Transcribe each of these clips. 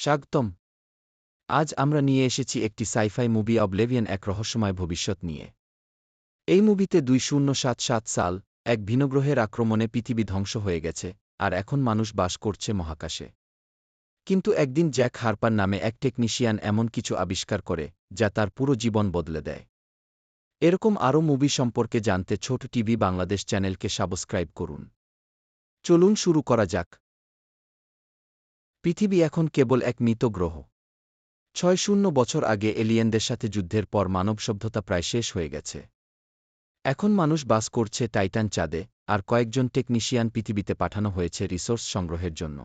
স্বাগতম। আজ আমরা নিয়ে এসেছি একটি সাইফাই মুভি অবলেভিয়ান এক রহস্যময় ভবিষ্যৎ নিয়ে। এই মুভিতে দুই শূন্য সাত সাত সাল এক ভিনগ্রহের আক্রমণে পৃথিবী ধ্বংস হয়ে গেছে, আর এখন মানুষ বাস করছে মহাকাশে। কিন্তু একদিন জ্যাক হারপার নামে এক টেকনিশিয়ান এমন কিছু আবিষ্কার করে, যা তার পুরো জীবন বদলে দেয়। এরকম আরও মুভি সম্পর্কে জানতে ছোট টিভি বাংলাদেশ চ্যানেলকে সাবস্ক্রাইব করুন। চলুন শুরু করা যাক। পৃথিবী এখন কেবল এক মৃত গ্রহ। ছয় শূন্য বছর আগে এলিয়েনদের সাথে যুদ্ধের পর মানব সভ্যতা প্রায় শেষ হয়ে গেছে। এখন মানুষ বাস করছে টাইটান চাঁদে, আর কয়েকজন টেকনিশিয়ান পৃথিবীতে পাঠানো হয়েছে রিসোর্স সংগ্রহের জন্য।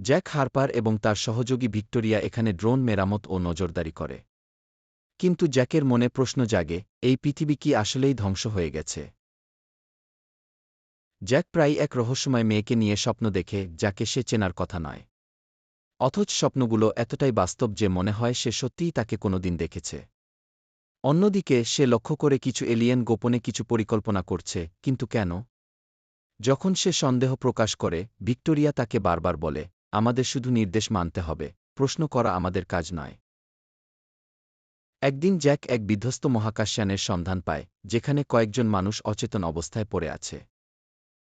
জ্যাক হারপার এবং তার সহযোগী ভিক্টোরিয়া এখানে ড্রোন মেরামত ও নজরদারি করে। কিন্তু জ্যাকের মনে প্রশ্ন জাগে, এই পৃথিবী কি আসলেই ধ্বংস হয়ে গেছে? জ্যাক প্রায় এক রহস্যময় মেয়েকে নিয়ে স্বপ্ন দেখে, যাকে সে চেনার কথা নয়। অথচ স্বপ্নগুলো এতটাই বাস্তব যে মনে হয় সে সত্যিই তাকে কোনোদিন দেখেছে। অন্যদিকে, সে লক্ষ্য করে কিছু এলিয়েন গোপনে কিছু পরিকল্পনা করছে, কিন্তু কেন? যখন সে সন্দেহ প্রকাশ করে, ভিক্টোরিয়া তাকে বারবার বলে, আমাদের শুধু নির্দেশ মানতে হবে, প্রশ্ন করা আমাদের কাজ নয়। একদিন জ্যাক এক বিধ্বস্ত মহাকাশযানের সন্ধান পায়, যেখানে কয়েকজন মানুষ অচেতন অবস্থায় পড়ে আছে।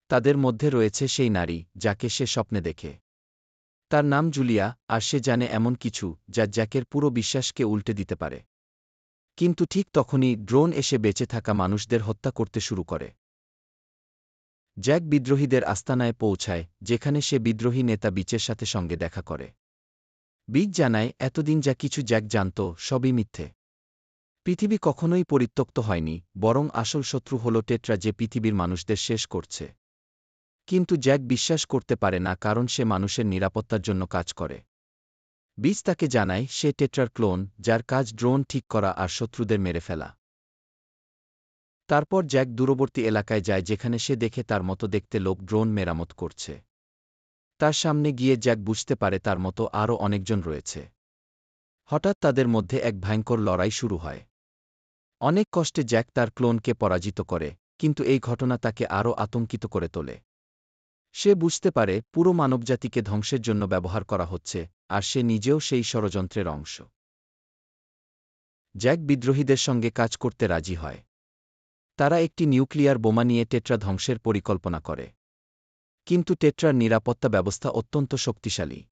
তাদের মধ্যে রয়েছে সেই নারী, যাকে সে স্বপ্নে দেখে। তার নাম জুলিয়া, আর সে জানে এমন কিছু, যা জ্যাকের পুরো বিশ্বাসকে উল্টে দিতে পারে। কিন্তু ঠিক তখনই ড্রোন এসে বেঁচে থাকা মানুষদের হত্যা করতে শুরু করে। জ্যাক বিদ্রোহীদের আস্তানায় পৌঁছায়, যেখানে সে বিদ্রোহী নেতা বিচের সাথে সঙ্গে দেখা করে। বিচ জানায়, এতদিন যা কিছু জ্যাক জানত, সবই মিথ্যে। পৃথিবী কখনোই পরিত্যক্ত হয়নি, বরং আসল শত্রু হল টেট্রা যে পৃথিবীর মানুষদের শেষ করছে। কিন্তু জ্যাক বিশ্বাস করতে পারে না কারণ সে মানুষের নিরাপত্তার জন্য কাজ করে। বিচ তাকে জানায়, সে টেট্রার ক্লোন যার কাজ ড্রোন ঠিক করা আর শত্রুদের মেরে ফেলা। তারপর জ্যাক দূরবর্তী এলাকায় যায় যেখানে সে দেখে তার মতো দেখতে লোক ড্রোন মেরামত করছে। তার সামনে গিয়ে জ্যাক বুঝতে পারে তার মতো আরও অনেকজন রয়েছে। হঠাৎ তাদের মধ্যে এক ভয়ঙ্কর লড়াই শুরু হয়। অনেক কষ্টে জ্যাক তার ক্লোনকে পরাজিত করে, কিন্তু এই ঘটনা তাকে আরও আতঙ্কিত করে তোলে। সে বুঝতে পারে পুরো মানবজাতিকে ধ্বংসের জন্য ব্যবহার করা হচ্ছে, আর সে নিজেও সেই ষড়যন্ত্রের অংশ। জ্যাক বিদ্রোহীদের সঙ্গে কাজ করতে রাজি হয়। তারা একটি নিউক্লিয়ার বোমা নিয়ে টেট্রা ধ্বংসের পরিকল্পনা করে। কিন্তু টেট্রার নিরাপত্তা ব্যবস্থা অত্যন্ত শক্তিশালী।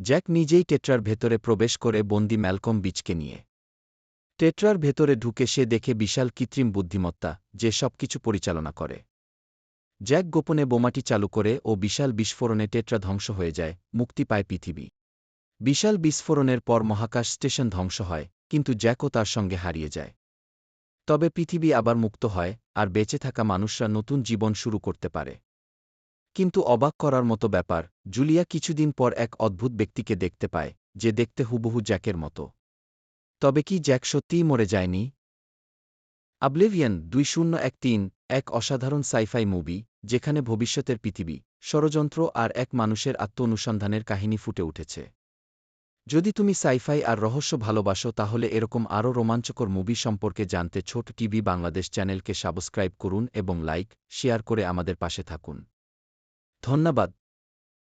জ্যাক নিজেই টেট্রার ভেতরে প্রবেশ করে বন্দি ম্যালকম বিচকে নিয়ে। টেট্রার ভেতরে ঢুকে সে দেখে বিশাল কৃত্রিম বুদ্ধিমত্তা, যে সবকিছু পরিচালনা করে। জ্যাক গোপনে বোমাটি চালু করে ও বিশাল বিস্ফোরণে টেট্রা ধ্বংস হয়ে যায়, মুক্তি পায় পৃথিবী। বিশাল বিস্ফোরণের পর মহাকাশ স্টেশন ধ্বংস হয়, কিন্তু জ্যাকও তার সঙ্গে হারিয়ে যায়। তবে পৃথিবী আবার মুক্ত হয়, আর বেঁচে থাকা মানুষরা নতুন জীবন শুরু করতে পারে। কিন্তু অবাক করার মতো ব্যাপার, জুলিয়া কিছুদিন পর এক অদ্ভুত ব্যক্তিকে দেখতে পায়, যে দেখতে হুবহু জ্যাকের মতো। তবে কি জ্যাক সত্যিই মরে যায়নি? আবলিভিয়ান দুই শূন্য এক তিন এক অসাধারণ সাইফাই মুভি, যেখানে ভবিষ্যতের পৃথিবী, ষড়যন্ত্র আর এক মানুষের আত্ম অনুসন্ধানের কাহিনী ফুটে উঠেছে। যদি তুমি সাইফাই আর রহস্য ভালোবাসো, তাহলে এরকম আরও রোমাঞ্চকর মুভি সম্পর্কে জানতে ছোট টিভি বাংলাদেশ চ্যানেলকে সাবস্ক্রাইব করুন এবং লাইক, শেয়ার করে আমাদের পাশে থাকুন। ধন্যবাদ।